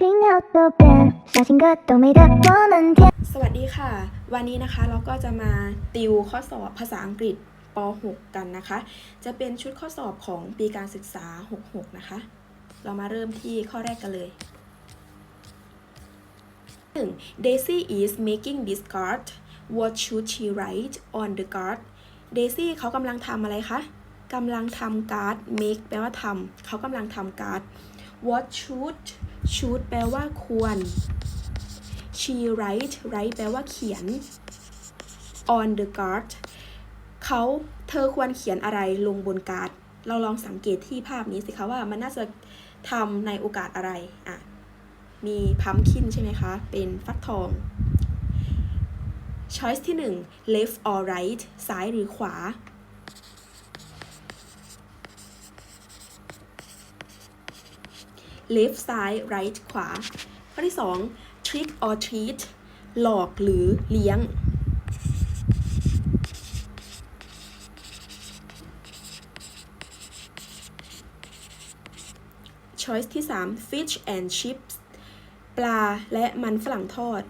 听好多遍，小情歌都没得我们甜。 สวัสดีค่ะ วันนี้นะคะเราก็จะมาติวข้อสอบภาษาอังกฤษป .6 กันนะคะ จะเป็นชุดข้อสอบของปีการศึกษา 66 นะคะ เรามาเริ่มที่ข้อแรกกันเลย 1. Daisy is making this card what should she write on the card Daisy เขากำลังทำอะไรคะกำลังทำการ์ด make แปลว่าทำเขากำลังทำการ์ด what should should แปลว่าควร she write write แปลว่าเขียน on the card เขาเธอควรเขียนอะไรลงบนการ์ด เราลองสังเกตที่ภาพนี้สิคะว่ามันน่าจะทำในโอกาสอะไร อะ มีพัมคินใช่ไหมคะ เป็นฟักทอง choice ที่ 1 left or right ซ้ายหรือขวา left ซ้าย right ขวา ข้อที่ 2 trick or treat หลอกหรือเลี้ยง choice ที่ 3 fish and chips ปลาและมันฝรั่งทอด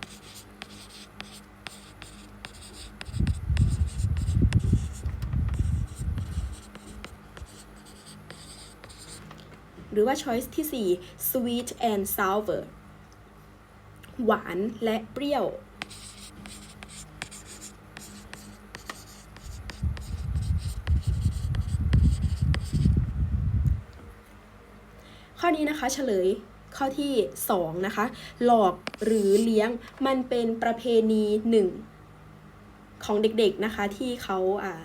หรือว่า choice ที่ 4 sweet and sour หวานและเปรี้ยว ข้อนี้นะคะเฉลยข้อที่ 2 นะคะ หลอกหรือเลี้ยงมันเป็นประเพณีหนึ่งของเด็กๆนะคะที่เขาอ่า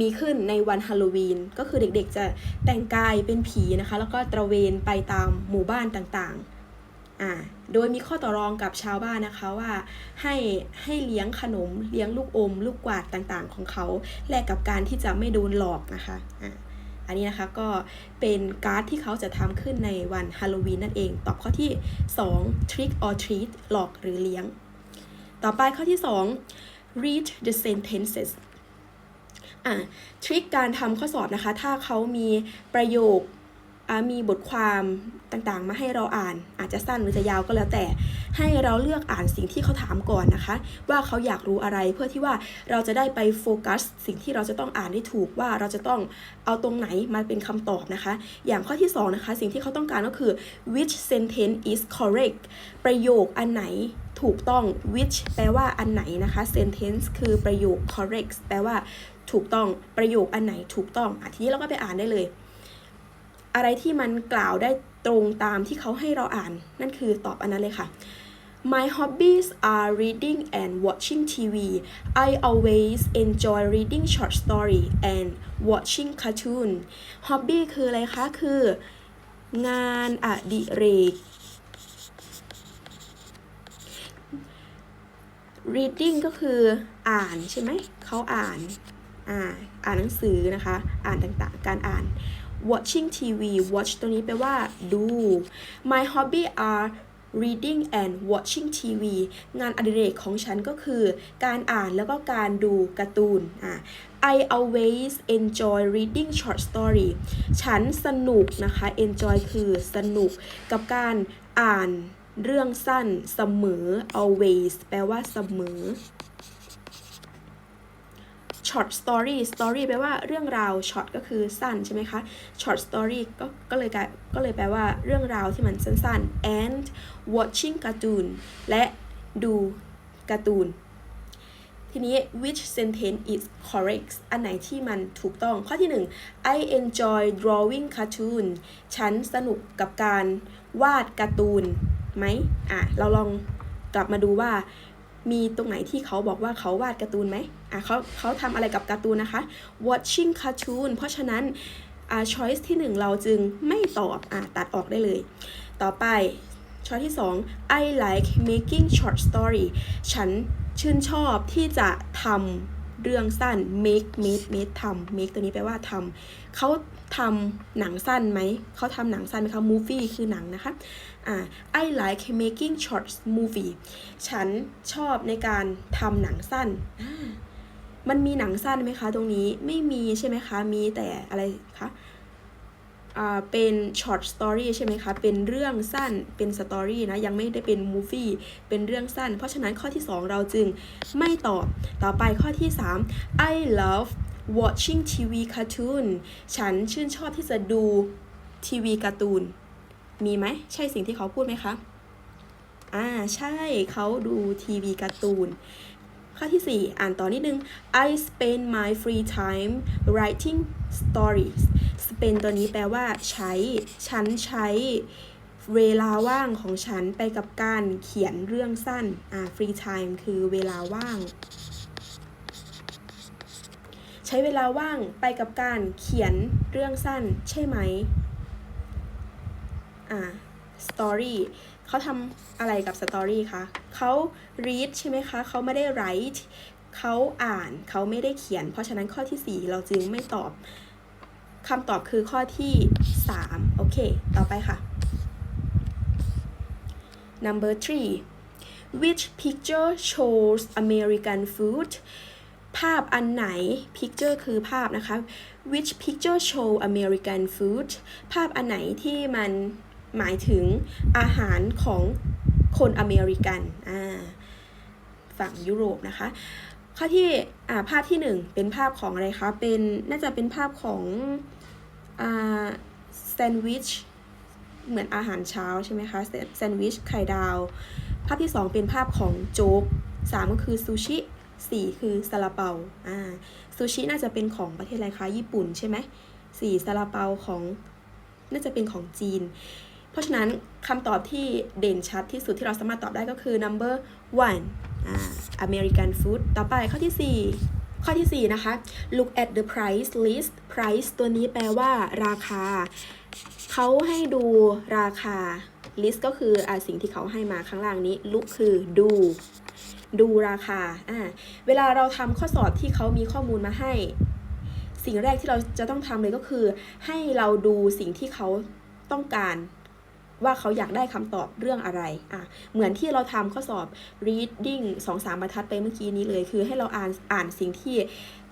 มีขึ้นในวันฮาโลวีน ก็คือเด็กๆจะแต่งกายเป็นผีนะคะ แล้วก็ตระเวนไปตามหมู่บ้านต่างๆอ่าโดยมีข้อต่อรองกับชาวบ้านนะคะว่าให้ให้เลี้ยงขนมเลี้ยงลูกอม ลูกกวาดต่างๆ ของเขาแลกกับการที่จะไม่โดนหลอกนะคะอ่าอันนี้นะคะก็เป็นการ์ดที่เขาจะทำขึ้นในวันฮาโลวีนนั่นเอง ตอบข้อที่ 2 trick or treat หลอกหรือเลี้ยง ต่อไปข้อที่ 2 read the sentences อะทริคการทำข้อสอบนะคะ ถ้าเขามีประโยคมีบทความต่างๆ มาให้เราอ่าน อาจจะสั้นหรือจะยาวก็แล้วแต่ ให้เราเลือกอ่านสิ่งที่เขาถามก่อนนะคะ ว่าเขาอยากรู้อะไรเพื่อที่ว่าเราจะได้ไปโฟกัส สิ่งที่เราจะต้องอ่านได้ถูกว่าเราจะต้องเอาตรงไหนมาเป็นคำตอบนะคะ อย่างข้อที่สองนะคะสิ่งที่เขาต้องการก็คือ which sentence is correct ประโยคอันไหนถูกต้อง which แปลว่าอันไหนนะคะ sentence คือประโยค correct แปลว่า ถูกต้องประโยคอันไหนถูกต้องอทีนี้เราก็ไปอ่านได้เลย อะไรที่มันกล่าวได้ตรงตามที่เขาให้เราอ่าน นั่นคือตอบอันนั้นเลยค่ะ My hobbies are reading and watching TV. I always enjoy reading short story and watching cartoon. Hobby คืออะไรคะ คืองานอดิเรก reading ก็คืออ่านใช่ไหม เขาอ่าน อ่าอ่านหนังสือนะคะ อ่านต่างๆ การอ่าน watching TV watch ตัวนี้แปลว่าดู my hobby are reading and watching TV งานอดิเรกของฉันก็คือ การอ่านแล้วก็การดูการ์ตูนอ่า I always enjoy reading short story ฉันสนุกนะคะ enjoy คือสนุกกับการอ่านเรื่องสั้นเสมอ always แปลว่าเสมอ short story story แปลว่าเรื่องราว short ก็คือสั้นใช่ไหมคะ short story ก็ก็เลยกลายก็เลยแปลว่าเรื่องราวที่มันสั้นๆ and watching cartoon และดูการ์ตูน ทีนี้ which sentence is correct อันไหนที่มันถูกต้อง ข้อที่ 1 I enjoy drawing cartoon ฉันสนุกกับการวาดการ์ตูนไหมอะ เราลองกลับมาดูว่า มีตรงไหนที่เขาบอกว่าเขาวาดการ์ตูนไหมอะเขาเขาทำอะไรกับการ์ตูนนะคะ watching cartoon เพราะฉะนั้นอ่า choice ที่ 1 เราจึงไม่ตอบอะตัดออกได้เลย ต่อไป choice ที่ 2 I like making short story ฉันชื่นชอบที่จะทำเรื่องสั้น make make make ทำ make ตัวนี้แปลว่าทำเขา ทำหนังสั้นไหม เขาทำหนังสั้นไหมคะ movie คือหนังนะคะ อ่า I like making short movie ฉันชอบในการทำหนังสั้น มันมีหนังสั้นไหมคะ ตรงนี้ไม่มีใช่ไหมคะ มีแต่อะไรคะอ่าเป็น short story ใช่ไหมคะ เป็นเรื่องสั้น เป็น story นะ ยังไม่ได้เป็น movie เป็นเรื่องสั้น เพราะฉะนั้นข้อที่ 2 เราจึงไม่ตอบ ต่อไปข้อที่ 3 I love watching TV cartoon ฉันชื่นชอบที่จะดูทีวีการ์ตูน มีไหม ใช่สิ่งที่เขาพูดไหมคะ อ่า ใช่ เขาดูทีวีการ์ตูน ข้อที่ 4 อ่านต่อนิดนึง I spend my free time writing stories spend ตัวนี้แปลว่า ใช้ ฉันใช้เวลาว่างของฉันไปกับการเขียนเรื่องสั้น อ่า free time คือเวลาว่าง ช้เวลาว่างไปกับการเขียนเรื่องสั้นใช่ไหม อ่า story เขาทำอะไรกับ story คะเขา read ใช่ไหมคะ เขาไม่ได้ write เขาอ่าน เขาไม่ได้เขียน เพราะฉะนั้นข้อที่ 4 เราจึงไม่ตอบคำตอบคือข้อที่ 3 โอเค ต่อไปค่ะ number three which picture shows American food ภาพอันไหน picture คือภาพนะคะ which picture show American food ภาพอันไหนที่มันหมายถึงอาหารของคนอเมริกันอ่าฝั่งยุโรปนะคะ ข้อที่อ่าภาพที่หนึ่งเป็นภาพของอะไรคะ เป็นน่าจะเป็นภาพของอ่าแซนด์วิชเหมือนอาหารเช้าใช่ไหมคะแซนด์วิชไข่ดาว ภาพที่สองเป็นภาพของโจ๊กสามก็คือซูชิ สี่คือซาลาเปาอ่าซูชิน่าจะเป็นของประเทศอะไรคะญี่ปุ่นใช่ไหมสี่ซาลาเปาของน่าจะเป็นของจีน เพราะฉะนั้นคำตอบที่เด่นชัดที่สุดที่เราสามารถตอบได้ก็คือ number one อ่า American food ต่อไปข้อที่ 4ข้อที่ 4 นะคะ look at the price list price ตัวนี้แปลว่าราคา เขาให้ดูราคา list ก็คืออ่าสิ่งที่เขาให้มาข้างล่างนี้ look คือดู ดูราคาอ่าเวลาเราทำข้อสอบที่เขามีข้อมูลมาให้ สิ่งแรกที่เราจะต้องทำเลยก็คือ ให้เราดูสิ่งที่เขาต้องการว่าเขาอยากได้คำตอบเรื่องอะไร อะ เหมือนที่เราทำข้อสอบ reading สองสามบรรทัดไปเมื่อกี้นี้เลย คือให้เราอ่านอ่านสิ่งที่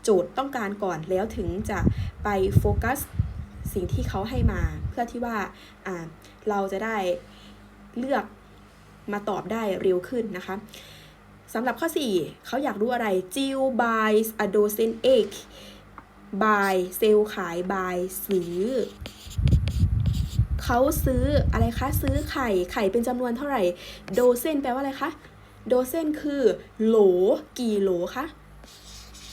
โจทย์ต้องการก่อนแล้วถึงจะไปโฟกัสสิ่งที่เขาให้มา เพื่อที่ว่า อ่า เราจะได้เลือกมาตอบได้เร็วขึ้นนะคะ สำหรับข้อ 4 เขาอยากรู้อะไร Jill buys a dozen egg buy เซลขาย buy ซื้อ เขาซื้ออะไรคะ ซื้อไข่ ไข่เป็นจำนวนเท่าไหร่โดเซนแปลว่าอะไรคะโดเซนคือโหล กี่โหลคะ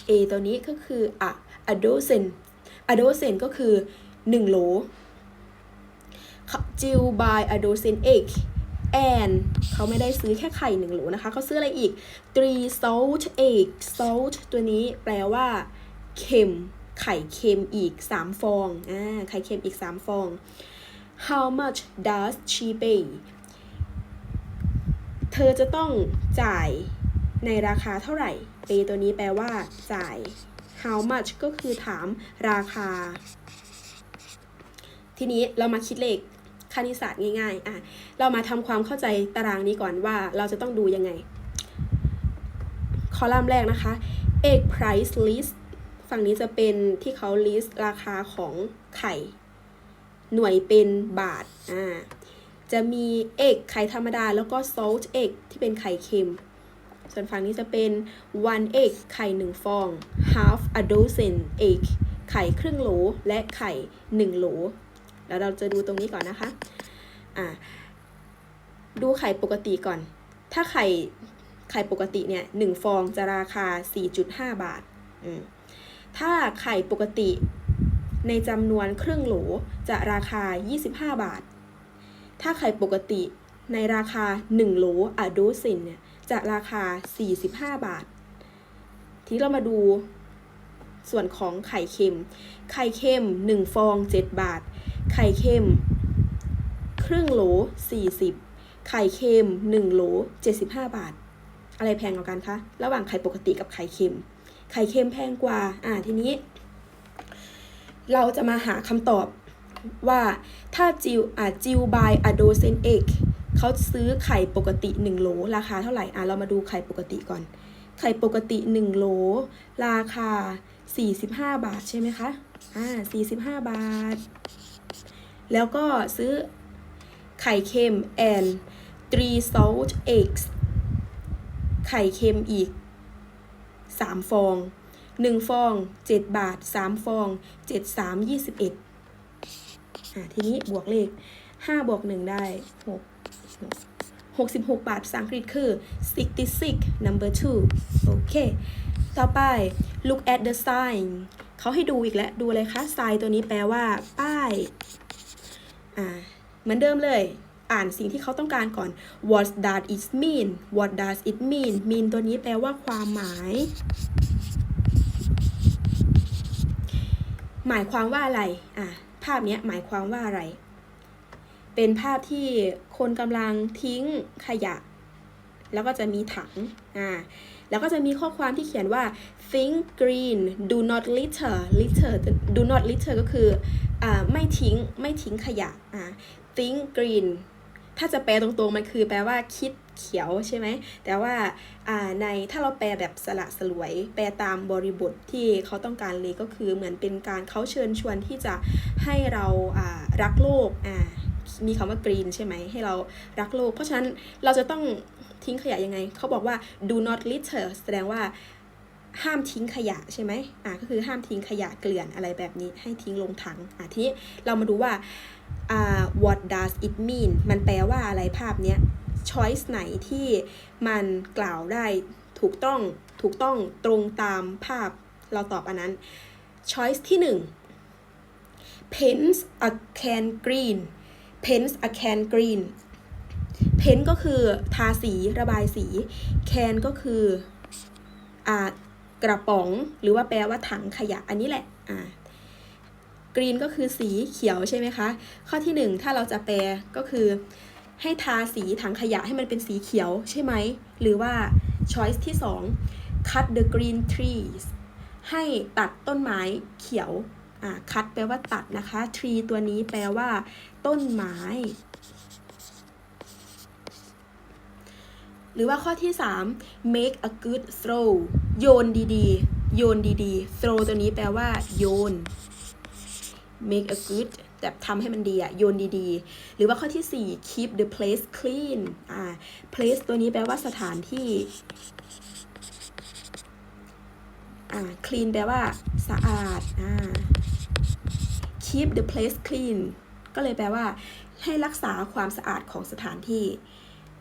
A ตัวนี้ก็คืออะ a dozen a dozen ก็คือ 1 โหล Jill buy a dozen egg and เขาไม่ได้ซื้อแค่ไข่หนึ่งโหลนะคะเขาซื้ออะไรอีก three salt egg salt ตัวนี้แปลว่าเค็มไข่เค็มอีก 3 ฟองอ่าไข่เค็มอีก 3 ฟอง how much does she pay เธอจะต้องจ่ายในราคาเท่าไหร่ pay ตัวนี้แปลว่า จ่าย how much ก็คือถามราคา ทีนี้เรามาคิดเลข คณิตศาสตร์ง่ายๆอะเรามาทำความเข้าใจตารางนี้ก่อนว่าเราจะต้องดูยังไง คอลัมน์แรกนะคะ egg price list ฝั่งนี้จะเป็นที่เขา list ราคาของไข่ หน่วยเป็นบาทอ่าจะมี egg ไข่ธรรมดา แล้วก็ salt egg ที่เป็นไข่เค็ม ส่วนฝั่งนี้จะเป็น one egg ไข่หนึ่งฟอง half a dozen egg ไข่ครึ่งโหล และไข่หนึ่งโหล แล้วเราจะดูตรงนี้ก่อนนะคะอ่าดูไข่ปกติก่อน ถ้าไข่ไข่ปกติเนี่ยหนึ่งฟองจะราคา 4.5 บาท ถ้าไข่ปกติในจำนวนครึ่งโหลจะราคา 25 บาท ถ้าไข่ปกติในราคา 1 โหลอะโดซินเนี่ยจะราคา 45 บาท ทีนี้เรามาดู ส่วนของไข่เค็ม ไข่เค็ม 1 ฟอง 7 บาท ไข่เค็ม ครึ่งโหล 40 ไข่เค็ม 1 โหล 75 บาท อะไรแพงกว่ากันคะ ระหว่างไข่ปกติกับไข่เค็ม ไข่เค็มแพงกว่า อ่าทีนี้ เราจะมาหาคำตอบว่าถ้าจิวอ่าจิวบายอะโดเซนเอกเขาซื้อไข่ปกติ 1 โหล ราคาเท่าไหร่ อ่าเรามาดูไข่ปกติก่อน ไข่ปกติ 1 โหล ราคา 45 บาทใช่ไหมคะอ่า45 บาท แล้วก็ซื้อไข่เค็ม and three salt eggs ไข่เค็มอีก 3 ฟอง 1 ฟอง 7 บาท 3 ฟอง 7 3 21อะทีนี้บวกเลข 5 บวก 1 ได้ 6 66 บาทภาษาอังกฤษคือ 66 number 2 โอเค ต่อไป look at the sign เขาให้ดูอีกแล้ว ดูอะไรคะ sign ตัวนี้แปลว่า ป้าย อ่า เหมือนเดิมเลย อ่านสิ่งที่เขาต้องการก่อน what does it mean what does it mean mean ตัวนี้แปลว่าความหมาย หมายความว่าอะไร อะ ภาพเนี้ยหมายความว่าอะไร เป็นภาพที่คนกำลังทิ้งขยะ แล้วก็จะมีถัง อ่า แล้วก็จะมีข้อความที่เขียนว่า think green do not litter litter do not litter ก็คืออ่าไม่ทิ้งไม่ทิ้งขยะอ่า think green ถ้าจะแปลตรงๆ มันคือแปลว่าคิดเขียวใช่ไหม แต่ว่าอ่าในถ้าเราแปลแบบสละสลวย แปลตามบริบทที่เขาต้องการเลยก็คือเหมือนเป็นการเขาเชิญชวนที่จะให้เราอ่ารักโลกอ่ามีคำว่า green ใช่ไหม ให้เรารักโลก เพราะฉะนั้นเราจะต้อง ทิ้งขยะยังไง เขาบอกว่า do not litter แสดงว่าห้ามทิ้งขยะใช่ไหมอ่าก็คือห้ามทิ้งขยะเกลื่อนอะไรแบบนี้ให้ทิ้งลงถังอ่าทีนี้เรามาดูว่าอ่า what does it mean มันแปลว่าอะไรภาพเนี้ย choice ไหนที่มันกล่าวได้ถูกต้องถูกต้องตรงตามภาพเราตอบอันนั้น choice ที่หนึ่ง paints a can green paints a can green paint ก็คือทาสีระบายสี can ก็คืออ่ากระป๋องหรือว่าแปลว่าถังขยะอันนี้แหละอ่ากรีนก็คือสีเขียวใช่ไหมคะ ข้อที่หนึ่งถ้าเราจะแปลก็คือให้ทาสีถังขยะให้มันเป็นสีเขียวใช่ไหม หรือว่า choice ที่สอง cut the green trees ให้ตัดต้นไม้เขียว อ่า cut แปลว่าตัดนะคะ tree ตัวนี้แปลว่า ต้นไม้ หรือว่าข้อที่ 3 make a good throw โยนดีๆ โยนดีๆ throw ตัวนี้แปลว่า โยน make a good แบบทำให้มันดีอะโยนดีๆ หรือว่าข้อที่ 4 keep the place clean อ่า place ตัวนี้แปลว่าสถานที่อ่า clean แปลว่า สะอาดอ่า keep the place clean ก็เลยแปลว่า ให้รักษาความสะอาดของสถานที่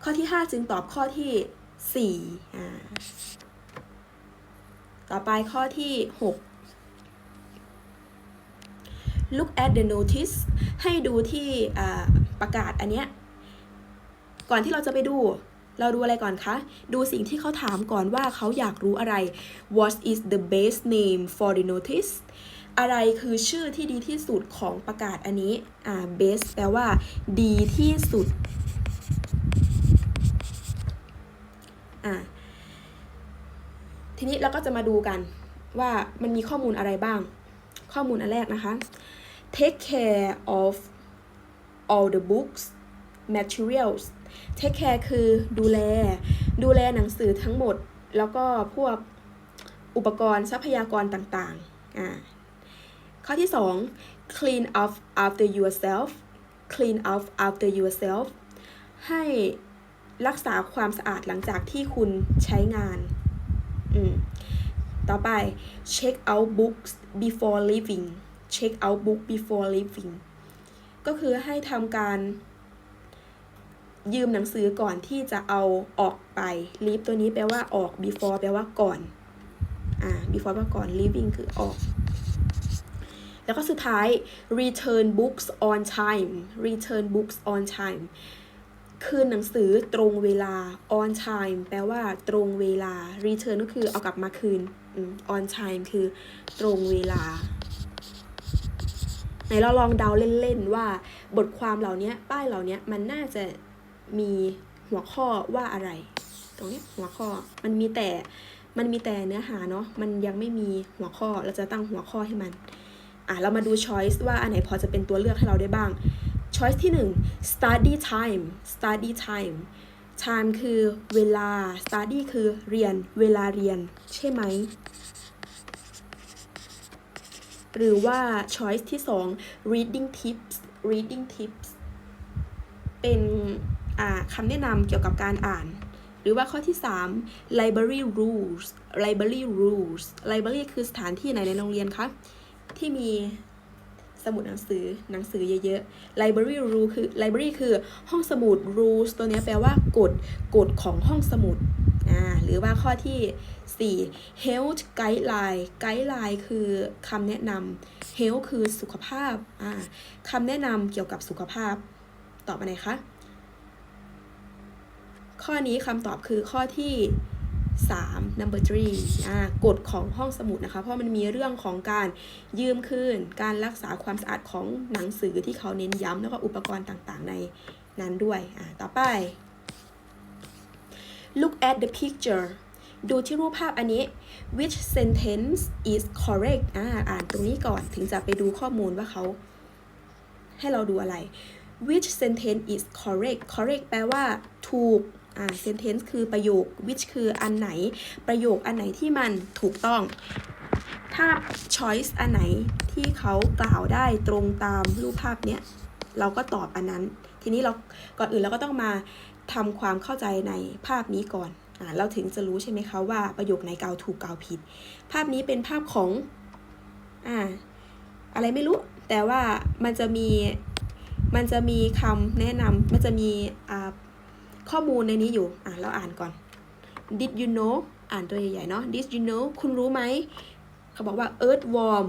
ข้อที่ 5 จึงตอบข้อที่4อ่าต่อไปข้อที่ 6 look at the notice ให้ดูที่ประกาศอันเนี้ย ก่อนที่เราจะไปดู เราดูอะไรก่อนคะ ดูสิ่งที่เขาถามก่อนว่าเขาอยากรู้อะไร what is the best name for the notice อะไรคือชื่อที่ดีที่สุดของประกาศอันนี้ อ่า best แปลว่า ดีที่สุด อ่า ทีนี้เราก็จะมาดูกันว่ามันมีข้อมูลอะไรบ้าง ข้อมูลอันแรกนะคะ take care of all the books materials take care คือดูแล ดูแลหนังสือทั้งหมด แล้วก็พวกอุปกรณ์ทรัพยากรต่างๆอ่าข้อที่ 2 clean up after yourself clean up after yourself ให้รักษาความสะอาดหลังจากที่คุณใช้งาน อืมต่อไป check out books before leaving check out book before leaving ก็คือให้ทำการยืมหนังสือก่อนที่จะเอาออกไป leave ตัวนี้แปลว่าออก before แปลว่าก่อน อ่า before แปลว่าก่อน leaving คือออก แล้วก็สุดท้าย return books on time return books on time คืนหนังสือตรงเวลา on time แปลว่าตรงเวลา return ก็คือเอากลับมาคืน on time คือตรงเวลา ไหนเราลองเดาเล่นๆว่าบทความเหล่านี้ป้ายเหล่านี้มันน่าจะมีหัวข้อว่าอะไร ตรงนี้หัวข้อมันมีแต่มันมีแต่เนื้อหาเนาะมันยังไม่มีหัวข้อเราจะตั้งหัวข้อให้มันอะเรามาดู choice ว่าอันไหนพอจะเป็นตัวเลือกให้เราได้บ้าง choice ที่ 1 study time study time time คือเวลา study คือเรียน เวลาเรียน ใช่ไหม หรือว่า choice ที่ 2 reading tips reading tips เป็นอ่าคำแนะนำเกี่ยวกับการอ่าน หรือว่าข้อที่ 3 library rules library rules library คือสถานที่ไหนในโรงเรียนคะ ที่มี สมุดหนังสือหนังสือเยอะๆ library rule คือ library คือห้องสมุด rules ตัวนี้แปลว่ากฎกฎของห้องสมุดอ่าหรือว่าข้อที่ 4 health guideline guideline คือคำแนะนำ health คือสุขภาพอ่าคำแนะนำเกี่ยวกับสุขภาพ ตอบมาไหนคะ ข้อนี้คำตอบคือข้อที่ 3 number three กฎของห้องสมุดนะคะ เพราะมันมีเรื่องของการยืมคืน การรักษาความสะอาดของหนังสือที่เขาเน้นย้ำแล้วก็อุปกรณ์ต่างๆ ในนั้นด้วย ต่อไป look at the picture ดูที่รูปภาพอันนี้ which sentence is correct อ่าอ่านตรงนี้ก่อนถึงจะไปดูข้อมูลว่าเขา ให้เราดูอะไร which sentence is correct correct แปลว่า ถูก อ่า sentence คือประโยค which คืออันไหน ประโยคอันไหนที่มันถูกต้อง ถ้า choice อันไหนที่เขากล่าวได้ตรงตามรูปภาพเนี้ย เราก็ตอบอันนั้น ทีนี้เรา ก่อนอื่นเราก็ต้องมาทำความเข้าใจในภาพนี้ก่อนอ่าเราถึงจะรู้ใช่ไหมคะว่าประโยคไหนกล่าวถูกกล่าวผิด ภาพนี้เป็นภาพของ อ่า อะไรไม่รู้ แต่ว่ามันจะมี มันจะมีคำแนะนำมันจะมี อ่า ข้อมูลในนี้อยู่ อะเราอ่านก่อน did you know อ่านตัวใหญ่ๆเนาะ did you know คุณรู้ไหม เขาบอกว่า earthworm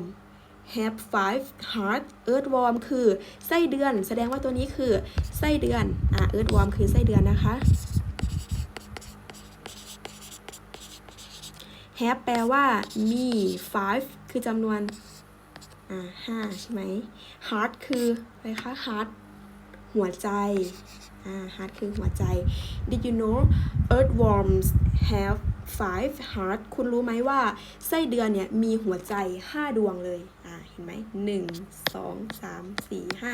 have five heart earthworm คือไส้เดือน แสดงว่าตัวนี้คือไส้เดือน อะ earthworm คือไส้เดือนนะคะ have แปลว่ามี five คือจำนวน อ่าห้าใช่ไหม heart คืออะไรคะ heart หัวใจ heart คือหัวใจ did you know earthworms have five heart คุณรู้ไหมว่าไส้เดือนเนี่ยมีหัวใจ 5 ดวงเลย อ่า เห็นไหมหนึ่งสองสามสี่ห้า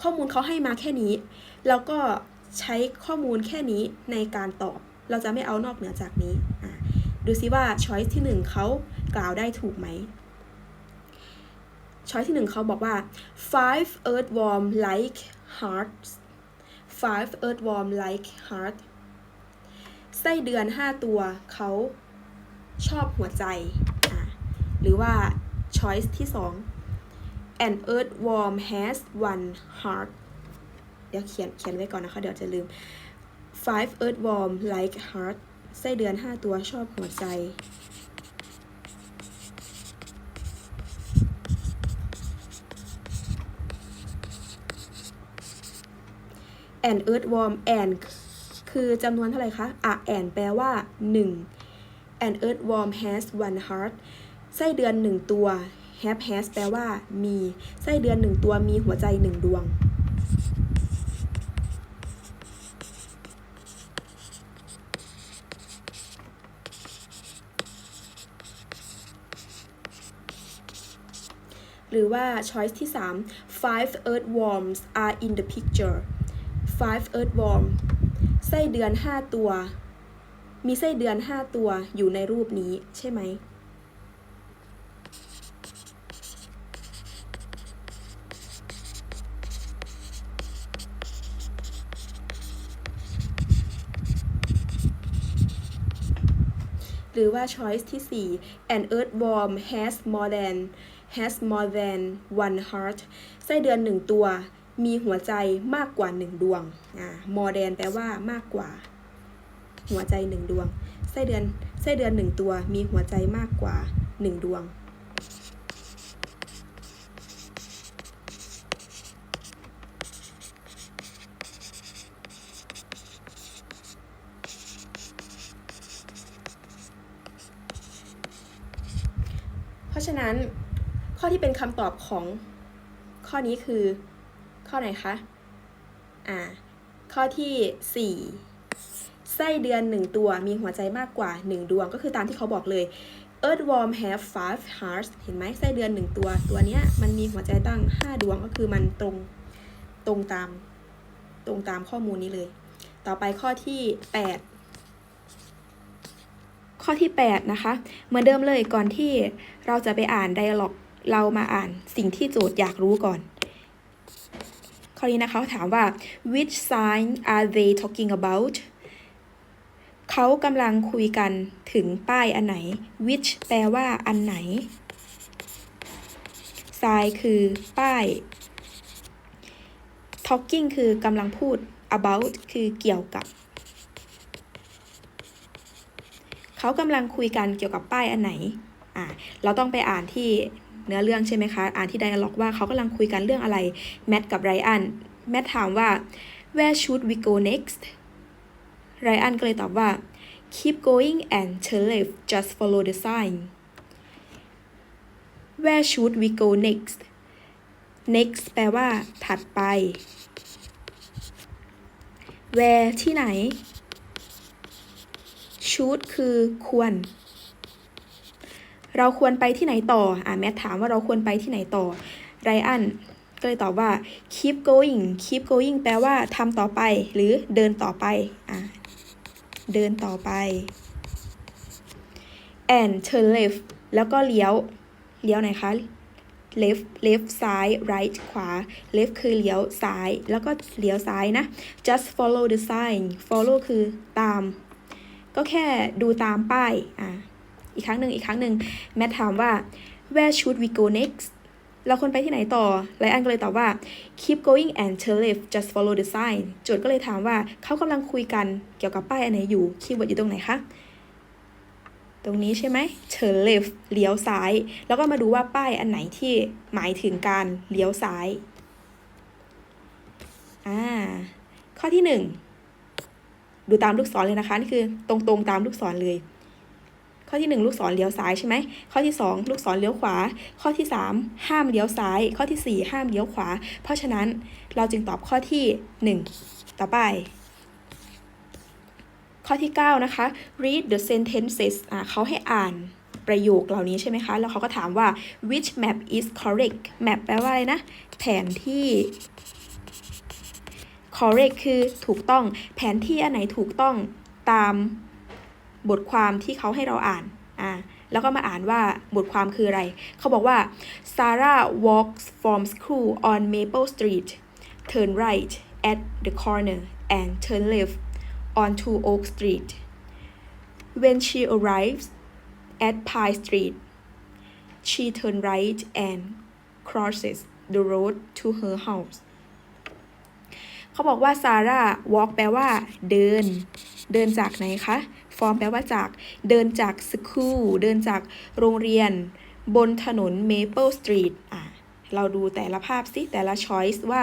ข้อมูลเขาให้มาแค่นี้ แล้วก็ใช้ข้อมูลแค่นี้ในการตอบ เราจะไม่เอานอกเหนือจากนี้ อ่า ดูซิว่า choice ที่หนึ่งเขากล่าวได้ถูกไหมช้อยที่หนึ่งเขาบอกว่า five earthworm like hearts five earthworm like heart ไส้เดือนห้าตัวเขาชอบหัวใจ หรือว่า choice ที่สอง an earthworm has one heart เดี๋ยวเขียนเขียนไว้ก่อนนะคะ เดี๋ยวจะลืม five earthworm like heart ไส้เดือนห้าตัวชอบหัวใจ and earthworm and คือจำนวนเท่าไหร่คะอะ and แปลว่า 1 and earthworm has one heart ไส้เดือนหนึ่งตัว have has แปลว่า มี ไส้เดือนหนึ่งตัวมีหัวใจหนึ่งดวง หรือว่า choice ที่ 3 five earthworms are in the picture five earthworm ไส้เดือน 5 ตัว มีไส้เดือน 5 ตัวอยู่ในรูปนี้ใช่ไหม หรือว่า choice ที่ 4 an earthworm has more than has more than one heart ไส้เดือนหนึ่งตัว มีหัวใจมากกว่าหนึ่งดวงอ่า more than แปลว่ามากกว่า หัวใจหนึ่งดวง ไส้เดือนไส้เดือนหนึ่งตัวมีหัวใจมากกว่าหนึ่งดวง เพราะฉะนั้นข้อที่เป็นคำตอบของข้อนี้คือ ข้อไหนคะ อ่า ข้อที่ 4 ไส้เดือนหนึ่งตัวมีหัวใจมากกว่า 1 ดวง ก็คือตามที่เขาบอกเลย earthworm have five hearts เห็นไหมไส้เดือนหนึ่งตัว ตัวเนี้ยมันมีหัวใจตั้ง 5 ดวง ก็คือมันตรง ตรงตาม ตรงตามข้อมูลนี้เลย ต่อไปข้อที่ 8ข้อที่ 8 นะคะ เหมือนเดิมเลยก่อนที่เราจะไปอ่าน dialog เรามาอ่านสิ่งที่โจทย์อยากรู้ก่อน ข้อนี้นะคะถามว่า which sign are they talking about เขากำลังคุยกันถึงป้ายอันไหน which แปลว่าอันไหน sign คือป้าย talking คือกำลังพูด about คือเกี่ยวกับ เขากำลังคุยกันเกี่ยวกับป้ายอันไหนอ่าเราต้องไปอ่านที่ เนื้อเรื่องใช่ไหมคะ อ่านที่ไดอะล็อกว่าเขากำลังคุยกันเรื่องอะไร แมทกับไรอัน แมทถามว่า where should we go next ไรอันก็เลยตอบว่า keep going and turn left just follow the sign where should we go next next แปลว่า ถัดไป where ที่ไหน should คือควร เราควรไปที่ไหนต่ออ่าแมทถามว่าเราควรไปที่ไหนต่อไรอันก็เลยตอบว่า keep going keep going แปลว่าทำต่อไป หรือเดินต่อไปอ่าเดินต่อไป and turn left แล้วก็เลี้ยว เลี้ยวไหนคะ left left ซ้าย right ขวา left คือเลี้ยวซ้าย แล้วก็เลี้ยวซ้ายนะ just follow the sign follow คือตาม ก็แค่ดูตามป้าย อ่า อีกครั้งหนึ่งอีกครั้งหนึ่งแมทถามว่า where should we go next เราควรไปที่ไหนต่อไลอันก็เลยตอบว่า keep going and turn left just follow the sign โจทย์ก็เลยถามว่าเขากำลังคุยกันเกี่ยวกับป้ายอันไหนอยู่คีย์เวิร์ดอยู่ตรงไหนคะตรงนี้ใช่ไหม turn left เลี้ยวซ้าย แล้วก็มาดูว่าป้ายอันไหนที่หมายถึงการเลี้ยวซ้าย อ่า ข้อที่หนึ่งดูตามลูกศรเลยนะคะ นี่คือตรงๆตามลูกศรเลย ข้อที่ 1 ลูกศรเลี้ยวซ้ายใช่ไหมข้อที่ 2 ลูกศรเลี้ยวขวา ข้อที่ 3 ห้ามเลี้ยวซ้าย ข้อที่ 4 ห้ามเลี้ยวขวา เพราะฉะนั้นเราจึงตอบข้อที่ 1 ต่อไป ข้อที่ 9 นะคะ read the sentences อ่าเขาให้อ่านประโยคเหล่านี้ใช่ไหมคะ แล้วเขาก็ถามว่า which map is correct map แปลว่าอะไรนะ แผนที่ correct คือถูกต้อง แผนที่อันไหนถูกต้องตาม บทความที่เขาให้เราอ่านอ่าแล้วก็มาอ่านว่าบทความคืออะไร เขาบอกว่า Sarah walks from school on Maple Street turn right at the corner and turn left onto Oak Street when she arrives at Pine Street she turn right and crosses the road to her house เขาบอกว่าซาร่า walk แปลว่า เดิน เดินจากไหนคะ form แปลว่าจาก เดินจาก school เดินจากโรงเรียน บนถนน Maple Street อะเราดูแต่ละภาพสิแต่ละ choice ว่า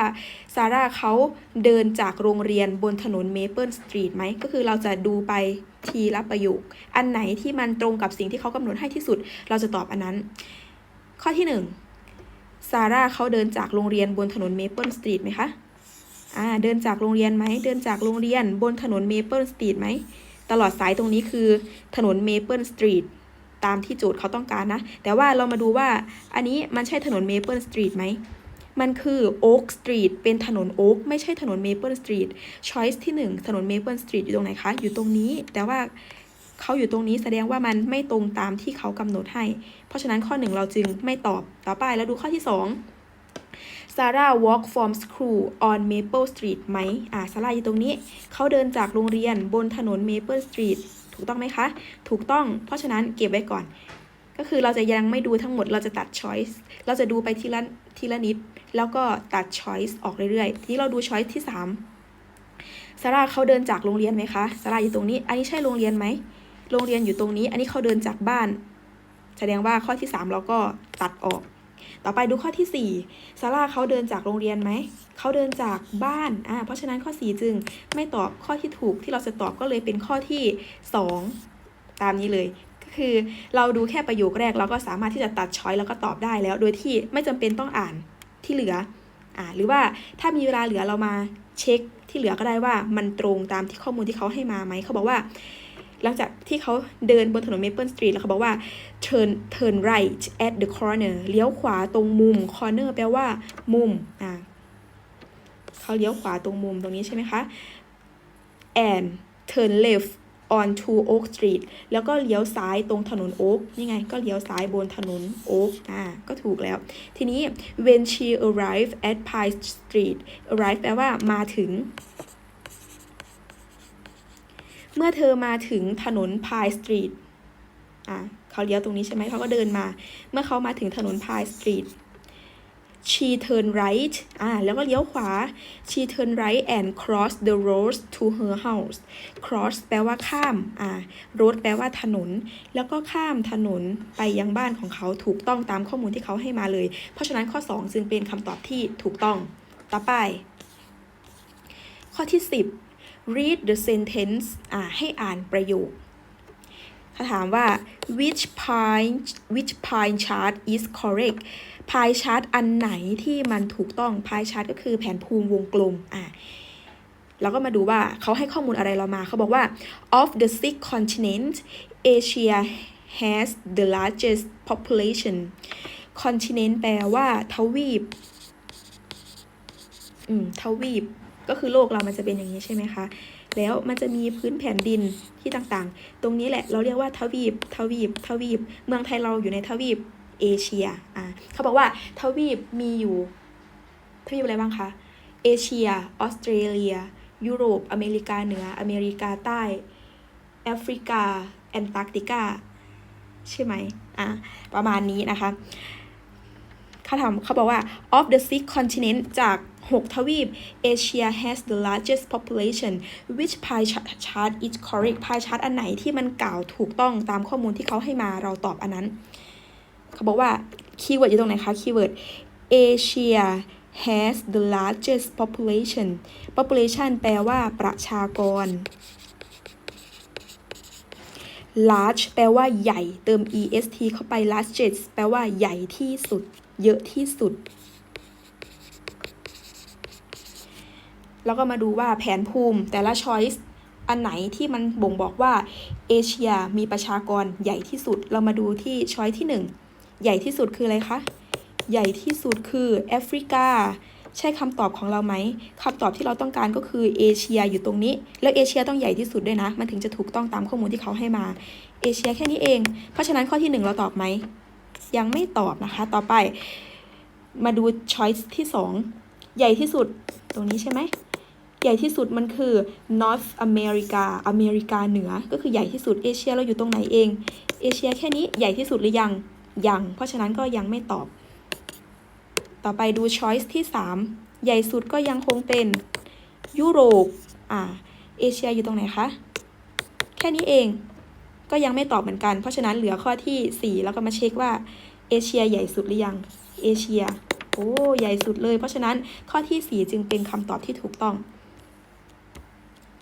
ซาร่าเขาเดินจากโรงเรียนบนถนน Maple Street ไหม ก็คือเราจะดูไปทีละประโยค อันไหนที่มันตรงกับสิ่งที่เขากำหนดให้ที่สุด เราจะตอบอันนั้น ข้อที่หนึ่งซาร่าเขาเดินจากโรงเรียนบนถนน Maple Street ไหมคะ อ่า เดินจากโรงเรียนไหม เดินจากโรงเรียนบนถนนเมเปิลสตรีทไหม ตลอดสายตรงนี้คือถนนเมเปิลสตรีทตามที่โจทย์เขาต้องการนะ แต่ว่าเรามาดูว่าอันนี้มันใช่ถนนเมเปิลสตรีทไหม มันคือโอ๊กสตรีทเป็นถนนโอ๊กไม่ใช่ถนนเมเปิลสตรีทช้อยส์ที่ 1 ถนนเมเปิลสตรีทอยู่ตรงไหนคะ อยู่ตรงนี้ แต่ว่าเขาอยู่ตรงนี้แสดงว่ามันไม่ตรงตามที่เขากำหนดให้ เพราะฉะนั้นข้อ 1 เราจึงไม่ตอบ ต่อไปแล้วดูข้อที่ 2 Sarah walk from school on Maple Street ไหมอ่าซาร่าอยู่ตรงนี้ เขาเดินจากโรงเรียนบนถนน Maple Street ถูกต้องไหมคะ ถูกต้อง เพราะฉะนั้นเก็บไว้ก่อน ก็คือเราจะยังไม่ดูทั้งหมด เราจะตัด choice เราจะดูไปทีละทีละนิด แล้วก็ตัด choice ออกเรื่อยๆ ทีนี้เราดู choice ที่3ซาร่าเขาเดินจากโรงเรียนไหมคะซาร่าอยู่ตรงนี้ อันนี้ใช่โรงเรียนไหม โรงเรียนอยู่ตรงนี้ อันนี้เขาเดินจากบ้าน แสดงว่าข้อที่ 3 เราก็ตัดออก ต่อไปดูข้อที่ 4ซาร่าเขาเดินจากโรงเรียนไหม เขาเดินจากบ้านอ่าเพราะฉะนั้นข้อ 4 จึงไม่ตอบข้อที่ถูกที่เราจะตอบก็เลยเป็นข้อที่ 2 ตามนี้เลย ก็คือเราดูแค่ประโยคแรกเราก็สามารถที่จะตัดช้อยแล้วก็ตอบได้แล้ว โดยที่ไม่จำเป็นต้องอ่านที่เหลืออ่าหรือว่าถ้ามีเวลาเหลือเรามาเช็คที่เหลือก็ได้ว่ามันตรงตามที่ข้อมูลที่เขาให้มาไหมเขาบอกว่า หลังจากที่เขาเดินบนถนน Maple Street แล้วเขาบอกว่า turn turn right at the corner เลี้ยวขวาตรงมุม corner แปลว่า มุมอ่าเขาเลี้ยวขวาตรงมุมตรงนี้ใช่ไหมคะ and turn left on to Oak Street แล้วก็เลี้ยวซ้ายตรงถนนโอ๊กนี่ไง ก็เลี้ยวซ้ายบนถนนโอ๊กอ่า ก็ถูกแล้ว ทีนี้ when she arrived at Pine Street arrive แปลว่ามาถึง เมื่อเธอมาถึงถนน Pine Street อ่าเขาเลี้ยวตรงนี้ใช่ไหมเขาก็เดินมา เมื่อเขามาถึงถนน Pine Street she turn right อ่า แล้วก็เลี้ยวขวา she turn right and cross the road to her house cross แปลว่าข้าม อ่า road แปลว่าถนน แล้วก็ข้ามถนนไปยังบ้านของเขาถูกต้องตามข้อมูลที่เขาให้มาเลย เพราะฉะนั้นข้อ2จึงเป็นคำตอบที่ถูกต้อง ต่อไป ข้อที่ 10 read the sentence อ่าให้อ่านประโยคเขาถามว่า which pie which pie chart is correct pie chart อันไหนที่มันถูกต้อง pie chart ก็คือแผนภูมิวงกลมอะเราก็มาดูว่าเขาให้ข้อมูลอะไรเรามาเขาบอกว่า of the six continents Asia has the largest population continent แปลว่าทวีป อืม ทวีป ก็คือโลกเรามันจะเป็นอย่างนี้ใช่ไหมคะ แล้วมันจะมีพื้นแผ่นดินที่ต่างๆ ตรงนี้แหละเราเรียกว่าทวีป ทวีป ทวีป เมืองไทยเราอยู่ในทวีปเอเชีย อ่าเขาบอกว่าทวีปมีอยู่ ทวีปอะไรบ้างคะ เอเชีย ออสเตรเลีย ยุโรป อเมริกาเหนือ อเมริกาใต้ แอฟริกา แอนตาร์กติกา ใช่ไหม อ่าประมาณนี้นะคะเขาถามเขาบอกว่า of the six continent จาก 6 ทวีป Asia has the largest population which pie chart is correct pie chart อันไหนที่มันกล่าวถูกต้องตามข้อมูลที่เขาให้มาเราตอบอันนั้น เขาบอกว่าคีย์เวิร์ดอยู่ตรงไหนคะคีย์เวิร์ด Asia has the largest population population แปลว่าประชากร large แปลว่าใหญ่ เติม est เข้าไป largest แปลว่าใหญ่ที่สุด เยอะที่สุด แล้วก็มาดูว่าแผนภูมิแต่ละ choice อันไหนที่มันบ่งบอกว่าเอเชียมีประชากรใหญ่ที่สุด เรามาดูที่ choice ที่ 1 ใหญ่ที่สุดคืออะไรคะ ใหญ่ที่สุดคือแอฟริกา ใช่คำตอบของเราไหมคำตอบที่เราต้องการก็คือเอเชียอยู่ตรงนี้ แล้วเอเชียต้องใหญ่ที่สุดด้วยนะ มันถึงจะถูกต้องตามข้อมูลที่เขาให้มา เอเชียแค่นี้เอง เพราะฉะนั้นข้อที่หนึ่งเราตอบไหม ยังไม่ตอบนะคะ ต่อไป มาดู choice ที่สองใหญ่ที่สุดตรงนี้ใช่ไหม ใหญ่ที่สุดมันคือ North America อเมริกาเหนือ ก็คือใหญ่ที่สุดเอเชียเราอยู่ตรงไหนเอง เอเชียแค่นี้ใหญ่ที่สุดหรือยัง ยัง เพราะฉะนั้นก็ยังไม่ตอบ ต่อไปดู choice ที่ 3 ใหญ่สุดก็ยังคงเป็นยุโรป อ่า เอเชียอยู่ตรงไหนคะ แค่นี้เอง ก็ยังไม่ตอบเหมือนกัน เพราะฉะนั้นเหลือข้อที่ 4 แล้วก็มาเช็คว่าเอเชียใหญ่สุดหรือยัง เอเชีย โอ้ ใหญ่สุดเลย เพราะฉะนั้นข้อที่ 4 จึงเป็นคำตอบที่ถูกต้อง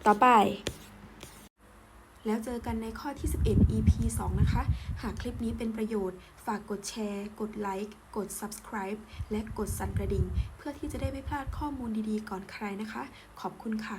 ต่อไป แล้วเจอกันในข้อที่ 11 EP 2 นะคะ หากคลิปนี้เป็นประโยชน์ ฝากกดแชร์ กดไลค์ กด Subscribe และกดสั่นกระดิ่ง เพื่อที่จะได้ไม่พลาดข้อมูลดีๆ ก่อนใครนะคะ ขอบคุณค่ะ